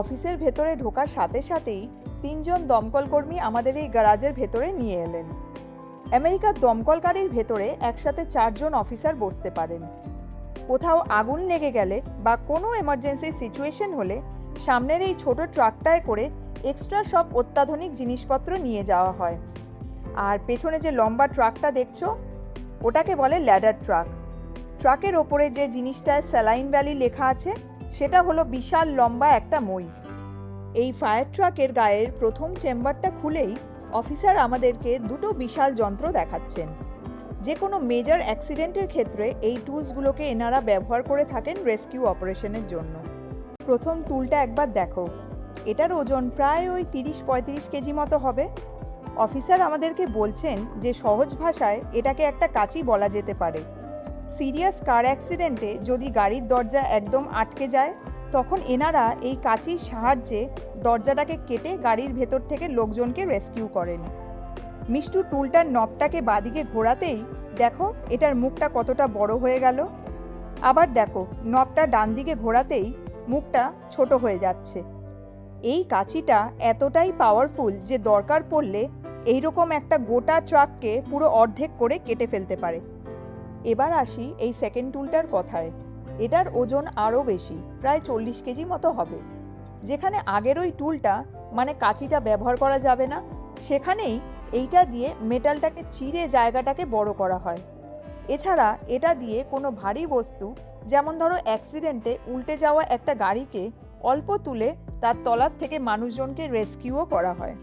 অফিসের ভেতরে ঢোকার সাথে সাথেই তিনজন দমকল কর্মী আমাদের এই গ্যারাজের ভেতরে নিয়ে এলেন। আমেরিকার দমকল গাড়ির ভেতরে একসাথে চারজন অফিসার বসতে পারেন। কোথাও আগুন লেগে গেলে বা কোনো এমার্জেন্সি সিচুয়েশন হলে সামনের এই ছোট ট্রাকটায় করে এক্সট্রা সব অত্যাধুনিক জিনিসপত্র নিয়ে যাওয়া হয়। আর পেছনে যে লম্বা ট্রাকটা দেখছ, ওটাকে বলে ল্যাডার ট্রাক। ট্রাকের ওপরে যে জিনিসটায় স্যালাইন ভ্যালি লেখা আছে সেটা হলো বিশাল লম্বা একটা মই। এই ফায়ার ট্রাকের গায়ের প্রথম চেম্বারটা খুলেই অফিসার আমাদেরকে দুটো বিশাল যন্ত্র দেখাচ্ছেন। যে কোনো মেজর অ্যাক্সিডেন্টের ক্ষেত্রে এই টুলসগুলোকে এনারা ব্যবহার করে থাকেন রেস্কিউ অপারেশনের জন্য। প্রথম টুলটা একবার দেখো। এটার ওজন প্রায় ওই তিরিশ পঁয়ত্রিশ কেজি মতো হবে। অফিসার আমাদেরকে বলছেন যে সহজ ভাষায় এটাকে একটা কাঁচি বলা যেতে পারে। সিরিয়াস কার অ্যাক্সিডেন্টে যদি গাড়ির দরজা একদম আটকে যায়, তখন এনারা এই কাঁচির সাহায্যে দরজাটাকে কেটে গাড়ির ভেতর থেকে লোকজনকে রেস্কিউ করেন। মিষ্টু টুলটার নবটাকে বাদিকে ঘোরাতেই দেখো এটার মুখটা কতটা বড় হয়ে গেল। আবার দেখো নবটা ডান দিকে ঘোরাতেই মুখটা ছোট হয়ে যাচ্ছে। এই কাঁচিটা এতটাই পাওয়ারফুল যে দরকার পড়লে এইরকম একটা গোটা ট্রাককে পুরো অর্ধেক করে কেটে ফেলতে পারে। এবার আসি এই সেকেন্ড টুলটার কথায়। এটার ওজন আরও বেশি, প্রায় চল্লিশ কেজি মতো হবে। যেখানে আগের ওই টুলটা মানে কাঁচিটা ব্যবহার করা যাবে না, সেখানেই এইটা দিয়ে মেটালটাকে চিরে জায়গাটাকে বড় করা হয়। এছাড়া এটা দিয়ে কোনো ভারী বস্তু, যেমন ধরো অ্যাক্সিডেন্টে উল্টে যাওয়া একটা গাড়িকে, অল্প তুলে তার তলার থেকে মানুষজনকে রেস্কিউও করা হয়।